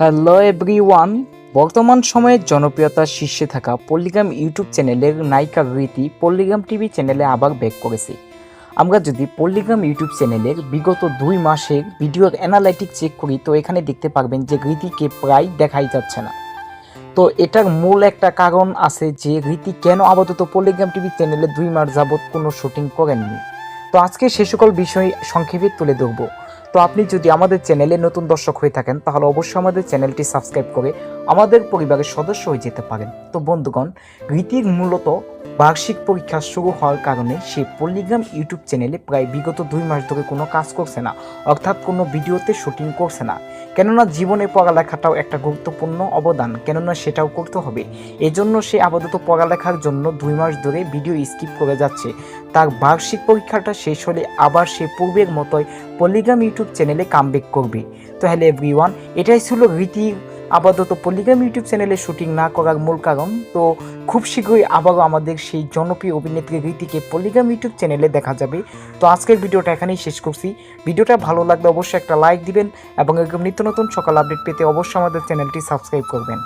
Hello everyone বর্তমান সময়ে জনপ্রিয়তার শীর্ষে থাকা পল্লিগ্রাম ইউটিউব চ্যানেলের নায়িকা রীতি পল্লিগ্রাম টিভি চ্যানেলে আবার ব্যাক করেছে। আমরা যদি পল্লিগ্রাম ইউটিউব চ্যানেলের বিগত দুই মাসের ভিডিওর অ্যানালাইটিক চেক করি, তো এখানে দেখতে পারবেন যে রীতিকে প্রায় দেখাই যাচ্ছে না। তো এটার মূল একটা কারণ আছে যে রীতি কেন আপাতত পল্লিগ্রাম টিভি চ্যানেলে দুই মাস যাবৎ কোনো শুটিং করেননি। তো আজকে সে সকল বিষয় সংক্ষেপে তুলে ধরবো। তো আপনি যদি আমাদের চ্যানেলে নতুন দর্শক হয়ে থাকেন, তাহলে অবশ্যই আমাদের চ্যানেলটি সাবস্ক্রাইব করে আমাদের পরিবারের সদস্য হয়ে যেতে পারেন। তো বন্ধুগণ, রীতির মূলত বার্ষিক পরীক্ষা শুরু হওয়ার কারণে সে পল্লিগ্রাম ইউটিউব চ্যানেলে প্রায় বিগত দুই মাস ধরে কোনো কাজ করছে না, অর্থাৎ কোনো ভিডিওতে শুটিং করছে না। কেননা জীবনে পড়ালেখাটাও একটা গুরুত্বপূর্ণ অবদান, কেননা সেটাও করতে হবে। এজন্য সে আপাতত পড়ালেখার জন্য দুই মাস ধরে ভিডিও স্কিপ করে যাচ্ছে। তার বার্ষিক পরীক্ষাটা শেষ হলে আবার সে পূর্বের মতোই পল্লিগ্রাম ইউটিউব চ্যানেলে কামব্যাক করবে। তো হ্যালো এভরিওয়ান, এটাই ছিল রীতির আপাতত পল্লিগ্রাম ইউটিউব চ্যানেলে শুটিং না করার মূল কারণ, তো খুব শীঘ্রই আবারও আমাদের সেই জনপ্রিয় অভিনেত্রী রীতিকে পল্লিগ্রাম ইউটিউব চ্যানেলে দেখা যাবে। তো আজকের ভিডিওটা এখানেই শেষ করছি। ভিডিওটা ভালো লাগলে অবশ্যই একটা লাইক দিবেন এবং এরকম নিত্য নতুন সকাল আপডেট পেতে অবশ্যই আমাদের চ্যানেলটি সাবস্ক্রাইব করবেন।